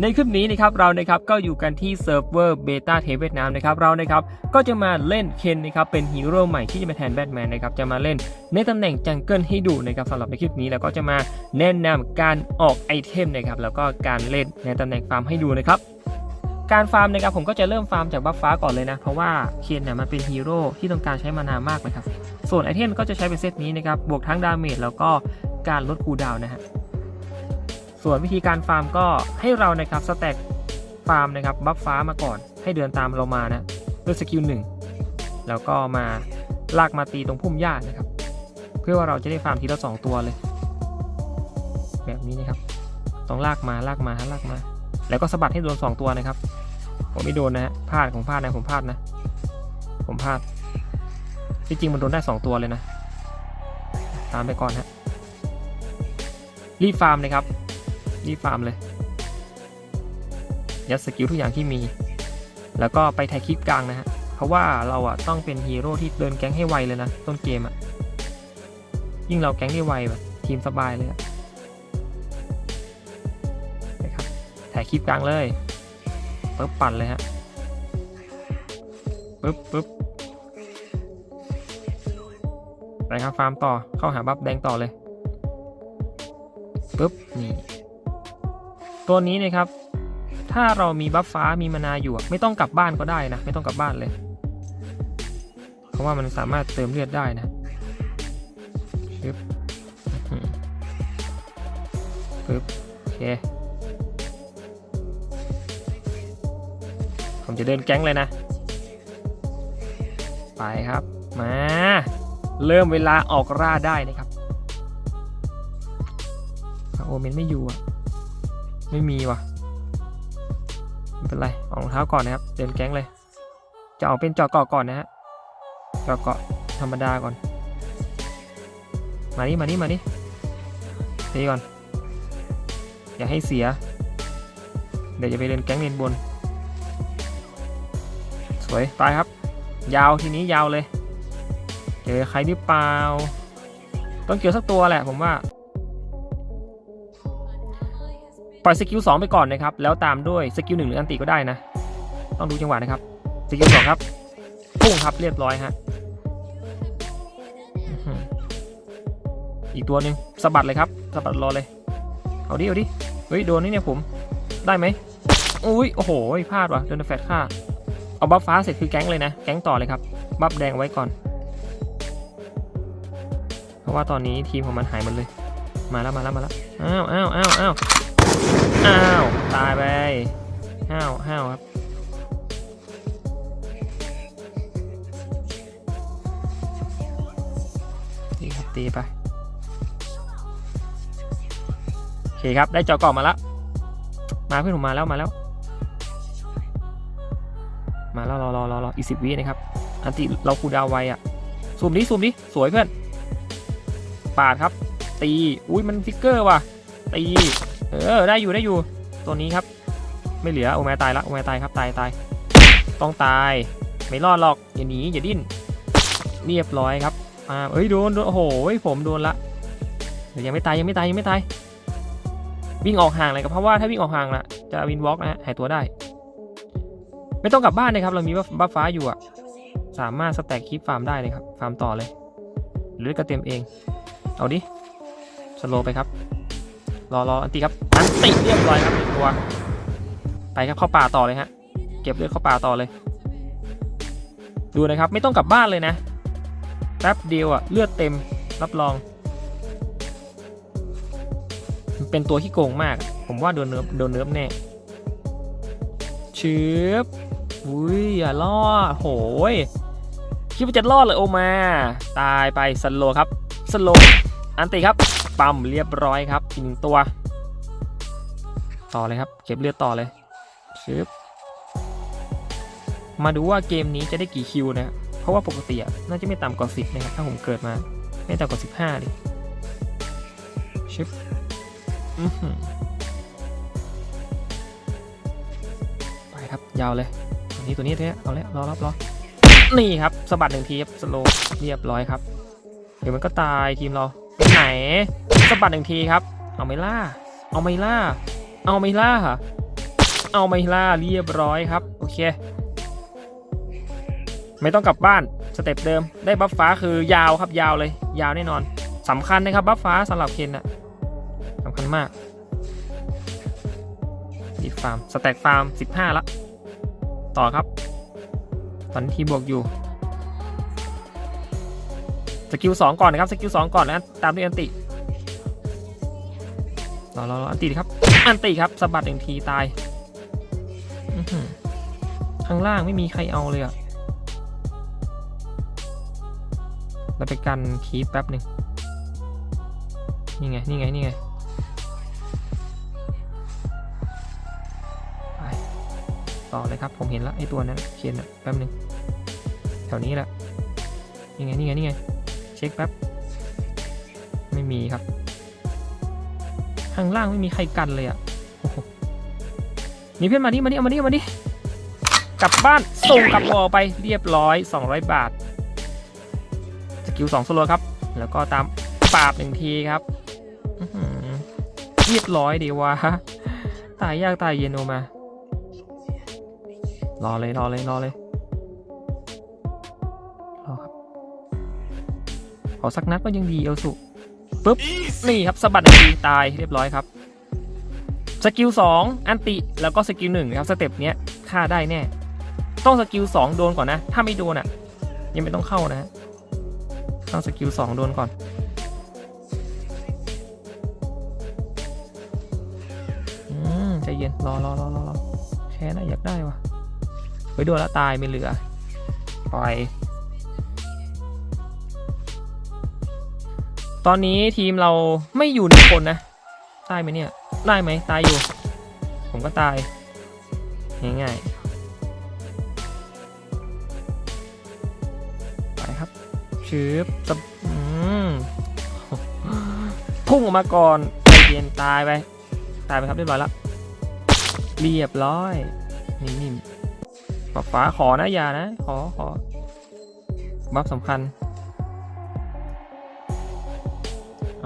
ในคลิปนี้นะครับเรานะครับก็อยู่กันที่เซิร์ฟเวอร์เบต้าเทเวียดนามนะครับเรานะครับก็จะมาเล่นเคนนะครับเป็นฮีโร่ใหม่ที่จะมาแทนแบทแมนนะครับจะมาเล่นในตำแหน่งจังเกิลให้ดูนะครับสำหรับในคลิปนี้เราก็จะมาแนะนำการออกไอเทมนะครับแล้วก็การเล่นในตำแหน่งฟาร์มให้ดูนะครับการฟาร์มนะครับผมก็จะเริ่มฟาร์มจากบัฟฟ้าก่อนเลยนะ เพราะว่าเคนเนี่ยมันเป็นฮีโร่ที่ต้องการใช้มานานมากนะครับ ส่วนไอเทมก็จะใช้เป็นเซตนี้นะครับบวกทั้งดาเมจแล้วก็การลดคูลดาวนะฮะ ส่วนวิธีการฟาร์มก็ให้เรานะครับสแต็กฟาร์มนะครับบัฟฟ้ามาก่อน ให้เดินตามเรามานะด้วยสกิลหนึ่งแล้วก็มาลากมาตีตรงพุ่มหญ้านะครับ เพื่อว่าเราจะได้ฟาร์มทีละสองตัวเลย แบบนี้นะครับต้องลากมาลากมาฮะลากมา แล้วก็สะบัดให้โดน2ตัวนะครับ ผมไม่โดนนะฮะพลาดของพลาดนะผมพลาดนะ ผมพลาดที่จริงมันโดนได้ 2 ตัวเลยนะ ตามไปก่อนฮะรีบฟาร์มเลยครับ รีบฟาร์มเลย ยัดสกิลทุกอย่างที่มี แล้วก็ไปไทยคลิปกลางนะฮะ เพราะว่าเราอะต้องเป็นฮีโร่ที่เดินแก๊งให้ไวเลยนะ ต้นเกมอะยิ่งเราแก๊งได้ไวแบบทีมสบายเลยอะนะครับถ่ายคลิปกลางเลยปึ๊บปั่นเลยฮะปึ๊บปึ๊บไปครับฟาร์มต่อเข้าหาบัฟแดงต่อเลยปึ๊บนี่ ตัวนี้นะครับ ถ้าเรามีบัฟฟ้ามีมานาอยู่ไม่ต้องกลับบ้านก็ได้นะ ไม่ต้องกลับบ้านเลย เพราะว่ามันสามารถเติมเลือดได้นะปึ๊บปึ๊บโอเคผมจะเดินแก๊งเลยนะ ไปครับ มา เริ่มเวลาออกล่าได้นะครับโอเมนไม่อยู่อะ ไม่มีว่ะไม่เป็นไรออกรองเท้าก่อนนะครับ เดินแก๊งเลย จะเอาเป็นจาะเกาะก่อนนะฮะจาะเกาะธรรมดาก่อน มานี่มานี่มานี่ตีก่อน อย่าให้เสีย เดี๋ยวจะไปเดินแก๊งเลนบน สวยไปครับ ยาวทีนี้ยาวเลย เจอใครหรือเปล่า ต้องเกี่ยวสักตัวแหละผมว่า ปล่อยสกิล2ไปก่อนนะครับ แล้วตามด้วยสกิลหนึ่งหรืออันติก็ได้นะ ต้องดูจังหวะนะครับ สกิลสองครับพุ่งครับเรียบร้อยฮะ อีกตัวหนึ่งสะบัดเลยครับสะบัดรอเลย เอาดิ เอาดิ เฮ้ย โดนนี่เนี่ยผม ได้ไหมอุ้ย โอ้โห พลาดว่ะ โดนแฟดฆ่า เอาบัฟฟ้าเสร็จคือแก๊งเลยนะ แก๊งต่อเลยครับ บัฟแดงไว้ก่อน เพราะว่าตอนนี้ทีมของมันหายหมดเลย มาแล้ว มาแล้ว มาแล้ว อ้าวอ้าวอ้าวอ้าว อ้าว ตายไปห้าวห้าวครับ ตีครับตีไป โอเคครับ ได้เจอกล่องมาแล้วมาเพื่อนผมมาแล้วมาแล้ว มาแล้วรอรอรอรออีกสิบวินะครับ อันติเราคูดาวไวอะซูมดิซูมดิ สวยเพื่อน ปาดครับ ตี อุ้ยมันฟิกเกอร์ว่ะ ตี เออได้อยู่ได้อยู่ตัวนี้ครับ ไม่เหลือโอแมตายละโอแมตายครับตายตายต้องตายไม่รอดหรอกอย่าหนีอย่าดิ้นเรียบร้อยครับอ่าเอ้ยโดนโดนโอ้โหผมโดนละเดี๋ยวยังไม่ตายยังไม่ตายยังไม่ตายวิ่งออกห่างเลยครับเพราะว่าถ้าวิ่งออกห่างละจะวินวอล์กนะหายตัวได้ ไม่ต้องกลับบ้านนะครับ เรามีบัฟฟ้าอยู่อะสามารถสแต็กคลิปฟาร์มได้เลยครับฟาร์มต่อเลย หรือก็เต็มเอง เอาดิสโลไปครับ รอรออันติครับอันติเรียบร้อยครับหนึ่งตัวไปครับเข้าป่าต่อเลยฮะเก็บเลือดเข้าป่าต่อเลย ดูนะครับไม่ต้องกลับบ้านเลยนะแป๊บเดียวอะเลือดเต็มรับรองเป็นตัวที่โกงมาก ผมว่าโดนเนิร์ฟโดนเนิร์ฟแน่ชืบอุ้ยอย่ารอดโหยคิดว่าจะรอดเลยโอมา ตายไปสโลครับสโลอันติครับ ปั๊มเรียบร้อยครับอีกหนึ่งตัว ต่อเลยครับ เก็บเลือดต่อเลยชืบมาดูว่าเกมนี้จะได้กี่คิวนะครับเพราะว่าปกติอะน่าจะไม่ต่ำกว่า10นะครับถ้าผมเกิดมา ไม่ต่ำกว่า15ดิชึบอื้อหือไปครับยาวเลยตัวนี้ตัวนี้ตัวนี้เอาแล้วรอรับรอนี่ครับสะบัดหนึ่งทีครับสโลเรียบร้อยครับ เดี๋ยวมันก็ตายทีมเราไหน สะบัดหนึ่งทีครับ เอาไม่ล่า เอาไม่ล่า เอาไม่ล่า เอาไมล่าเรียบร้อยครับ โอเค ไม่ต้องกลับบ้านสเต็ปเดิม ได้บัฟฟ้าคือยาวครับยาวเลย ยาวแน่นอนสำคัญนะครับบัฟฟ้าสำหรับเคนนะสำคัญมากดีฟาร์มสแต็กฟาร์ม 15 ละ ต่อครับ ตอนนี้ทีบวกอยู่สกิลสองก่อนนะครับสกิลสองก่อนแล้วตามด้วยอันติ รอรอรออันติดิครับอันติครับสะบัดหนึ่งทีตายข้างล่างไม่มีใครเอาเลยอะเราไปกันคีปแป๊บหนึ่งนี่ไง นี่ไง นี่ไงไปต่อเลยครับ ผมเห็นแล้วไอ้ตัวนั้นเขียนแป๊บหนึ่งแถวนี้แหละ นี่ไง นี่ไง นี่ไง เช็คแป๊บ ไม่มีครับ ข้างล่างไม่มีใครกันเลยอะ่ะหมีเพื่อนมาดิมาดิมาดิเอามาดิกลับบ้านส่งกลับวอไปเรียบร้อย 200 บาท สกิล2สโลครับ แล้วก็ตามปราบหนึ่งทีครับเรียบร้อยดีวะตายยากตายเย็นโอมา รอเลยรอเลยรอเลยรอครับ ขอสักนัดก็ยังดีเอลสุ ปุ๊บ นี่ครับสะบัดหนึ่งทีตายเรียบร้อยครับ สกิลสองอันติ แล้วก็สกิลหนึ่งครับสเต็ปเนี้ยฆ่าได้แน่ ต้องสกิลสองโดนก่อนนะ ถ้าไม่โดนอะ ยังไม่ต้องเข้านะฮะต้องสกิลสองโดนก่อนอืมใจเย็นรอรอรอรอรอแค่นะอยากได้วะไปโดนแล้วตายไม่เหลือปล่อย ตอนนี้ทีมเราไม่อยู่หนึ่งคนนะได้ไหมเนี่ยได้ไหมตายอยู่ ผมก็ตาย ง่ายๆไปครับชืบสบพุ่งออกมาก่อนใจเย็นตายไป ตายไปครับเรียบร้อยแล้วเรียบร้อยนิ่มๆปะฟ้าขอนะอย่านะ ขอขอบัฟสำคัญ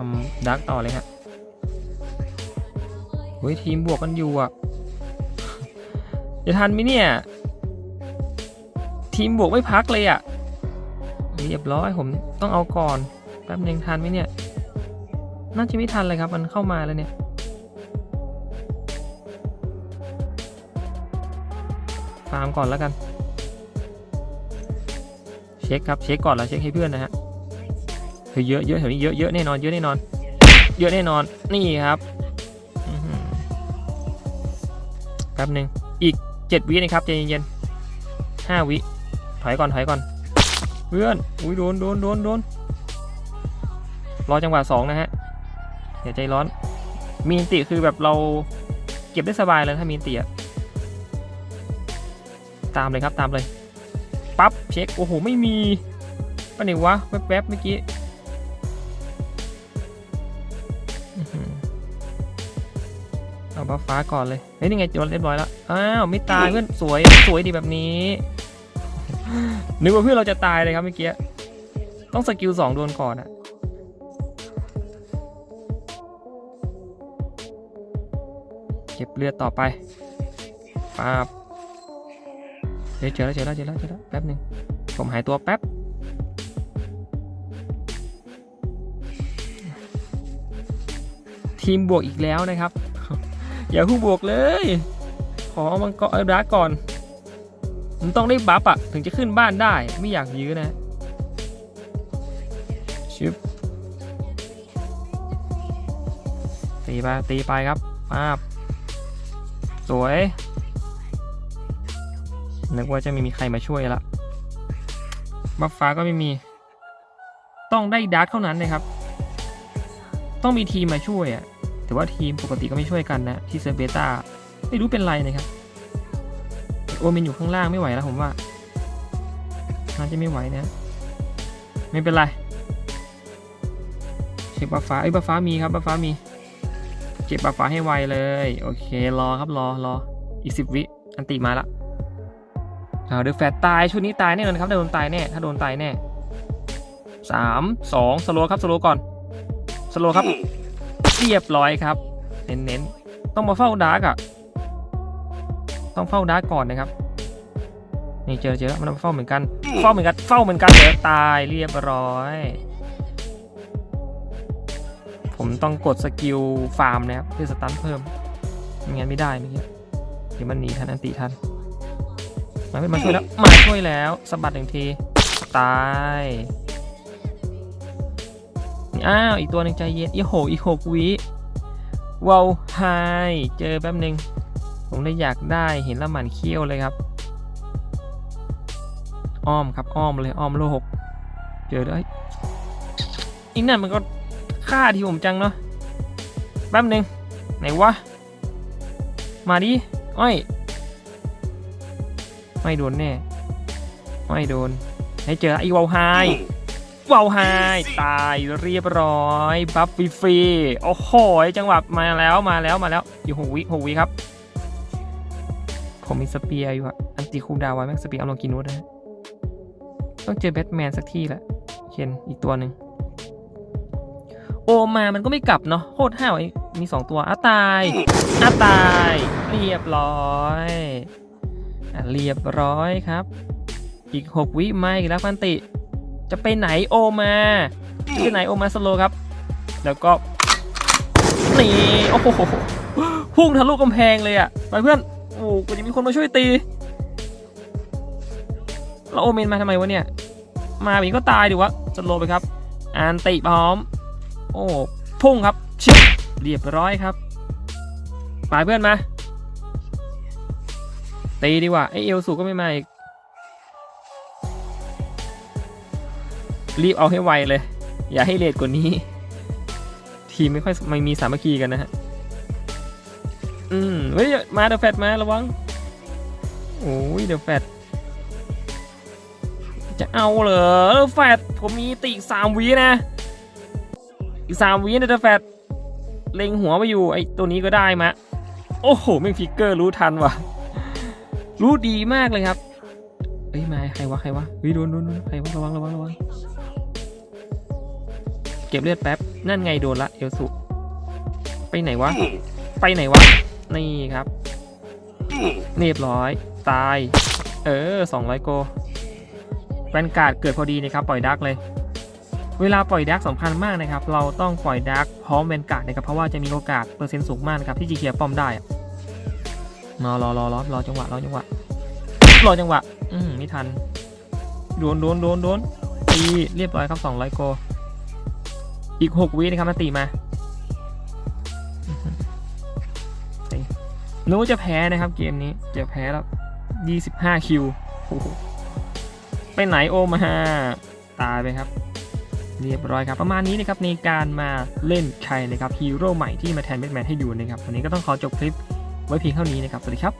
อืมดักต่อเลยฮะเฮ้ยทีมบวกกันอยู่อะจะทันไหมเนี่ย ทีมบวกไม่พักเลยอะเรียบร้อยผมต้องเอาก่อนแป๊บนึงทันไหมเนี่ย น่าจะไม่ทันเลยครับ มันเข้ามาแล้วเนี่ยฟาร์มก่อนแล้วกัน เช็คครับเช็คก่อนแล้วเช็คให้เพื่อนนะฮะ เฮ้ยเยอะเยอะแถวนี้เยอะเยอะแน่นอนเยอะแน่นอน เยอะแน่นอนนี่ครับอื้อหือแป๊บหนึ่งอีกเจ็ดวินะครับใจเย็นๆห้าวิถอยก่อนถอยก่อน เพื่อนอุ้ยโดนโดนโดนโดนรอจังหวะสองนะฮะอย่าใจร้อน มีนติคือแบบเราเก็บได้สบายเลยถ้ามีนติอะตามเลยครับตามเลยปั๊บเช็คโอ้โหไม่มีปะไหนวะแวบๆเมื่อกี้ เอาบัฟฟ้าก่อนเลยเฮ้ยนี่ไงโดนเรียบร้อยแล้วอ้าวไม่ตายเพื่อนสวยสวยดีแบบนี้นึกว่าเพื่อนเราจะตายเลยครับเมื่อกี้ต้องสกิลสองโดนก่อนอะเก็บเลือดต่อไปปาบเฮ้ยเจอแล้วเจอแล้วเจอแล้วเจอแล้วแป๊บหนึ่งผมหายตัวแป๊บทีมบวกอีกแล้วนะครับ อย่าคู่บวกเลย ขอมังกรเอาดาก่อนมันต้องได้บัฟอะถึงจะขึ้นบ้านได้ไม่อยากยื้อนะชิบตีไปตีไปครับมาบสวยนึกว่าจะไม่มีใครมาช่วยละบัฟฟ้าก็ไม่มี ต้องได้ดาร์เท่านั้นนะครับ ต้องมีทีมมาช่วยอะ แต่ว่าทีมปกติก็ไม่ช่วยกันนะ ที่เซอร์ฟเบต้าไม่รู้เป็นไรนะครับ โอเมนอยู่ข้างล่างไม่ไหวแล้วผมว่าน่าจะไม่ไหวนะ ไม่เป็นไร เช็คบัฟฟ้าเอ้ยบัฟฟ้ามีครับบัฟฟ้ามี เก็บบัฟฟ้าให้ไวเลย โอเค รอครับรอรออีกสิบวิอันติมาละเอาเดือแฟตตายชุดนี้ตายแน่นอนครับถ้าโดนตายแน่ถ้าโดนตายแน่สามสองสโลครับสโลก่อนสโลครับ เรียบร้อยครับ เน้นๆ ต้องมาเฝ้าดาร์กอะต้องเฝ้าดาร์กก่อนนะครับ นี่เจอเจอแล้วมันเฝ้าเหมือนกัน เฝ้าเหมือนกัน เฝ้าเหมือนกันเดี๋ยวตายเรียบร้อย ผมต้องกดสกิลฟาร์มนะครับเพื่อสตันเพิ่มไม่งั้นไม่ได้เมื่อกี้เดี๋ยวมันหนีทันอันติทันมาเป็นมาช่วยแล้ว มาช่วยแล้วสะบัดหนึ่งที ตาย อ้าว อีกตัวหนึ่งใจเย็น อีโหอีหกวิว้าวไฮเจอแป๊บหนึ่งผมเลยอยากได้เห็นแล้วหมันเขี้ยวเลยครับ อ้อมครับอ้อมเลยอ้อมโลก เจอด้วยอีนั่นมันก็ฆ่าที่ผมจังเนาะแป๊บหนึ่งไหนวะ มาดิ อ้อย ไม่โดนแน่ ไม่โดน ให้เจอไอ้วาวไฮ วาวไฮตายเรียบร้อย บัฟฟรีๆโอ้โห จังหวะมาแล้วมาแล้วมาแล้วอยู่หกวิหกวิครับ ผมมีสเปียร์อยู่อะอันติคูดาวไว้แม็กสเปียร์เอาลงกินนูดนะฮะต้องเจอแบทแมนสักที่แหละเคนอีกตัวหนึ่งโอมามันก็ไม่กลับเนาะโคตรห้าวไอ้มีสองตัวอะตายอะตาย เรียบร้อยอะเรียบร้อยครับ อีก6วิไม่อีกแล้วพันติ จะไปไหนโอมาจะไปไหนโอมาสโลครับ แล้วก็นี่โอ้โหพุ่งทะลุกำแพงเลยอะไปเพื่อนโอ้กูจะมีคนมาช่วยตีแล้วโอเมนมาทำไมวะเนี่ย มาแบบนี้ก็ตายดิวะสโลไปครับอันติพร้อม โอ้พุ่งครับชิบเรียบร้อยครับไปเพื่อนมาตีดีกว่าไอเอลสูก็ไม่มาอีก รีบเอาให้ไวเลย อย่าให้เลทกว่านี้ ทีมไม่ค่อยไม่มีสามัคคีกันนะฮะ อืมเฮ้ยมาเดอะแฟตมาระวัง โอ้ยเดอะแฟตจะเอาเหรอเดอะแฟตผมมีตีอีกสามวินะ อีกสามวินะเดอะแฟตเล็งหัวมาอยู่ไอ้ตัวนี้ก็ได้มาโอ้โหแม่งฟิกเกอร์รู้ทันว่ะ รู้ดีมากเลยครับเอ้ยมาใครวะใครวะเฮ้ยโดนโดนโดนใครวะระวังระวังระวัง เก็บเลือดแป๊บ นั่นไงโดนละเอลสุ ไปไหนวะ ไปไหนวะ นี่ครับ เรียบร้อย ตาย เออสองร้อยโกแวนการ์ดเกิดพอดีนะครับ ปล่อยดักเลย เวลาปล่อยดักสำคัญมากนะครับ เราต้องปล่อยดักพร้อมแวนการ์ดนะครับ เพราะว่าจะมีโอกาสเปอร์เซ็นต์สูงมากนะครับที่จะเคลียร์ป้อมได้อะรอรอรอรอรอจังหวะรอจังหวะรอจังหวะ อืมไม่ทัน โดนโดนโดนโดนตีเรียบร้อยครับ200โก อีก 6 วินะครับมาตีมาอื้อหือตีนึกว่าจะแพ้นะครับเกมนี้จะแพ้แล้ว 25 คิวไปไหนโอมา ตายไปครับ เรียบร้อยครับ ประมาณนี้นะครับในการมาเล่นใครนะครับฮีโร่ใหม่ที่มาแทนแบทแมนให้ดูนะครับ วันนี้ก็ต้องขอจบคลิปไว้เพียงเท่านี้นะครับ สวัสดีครับ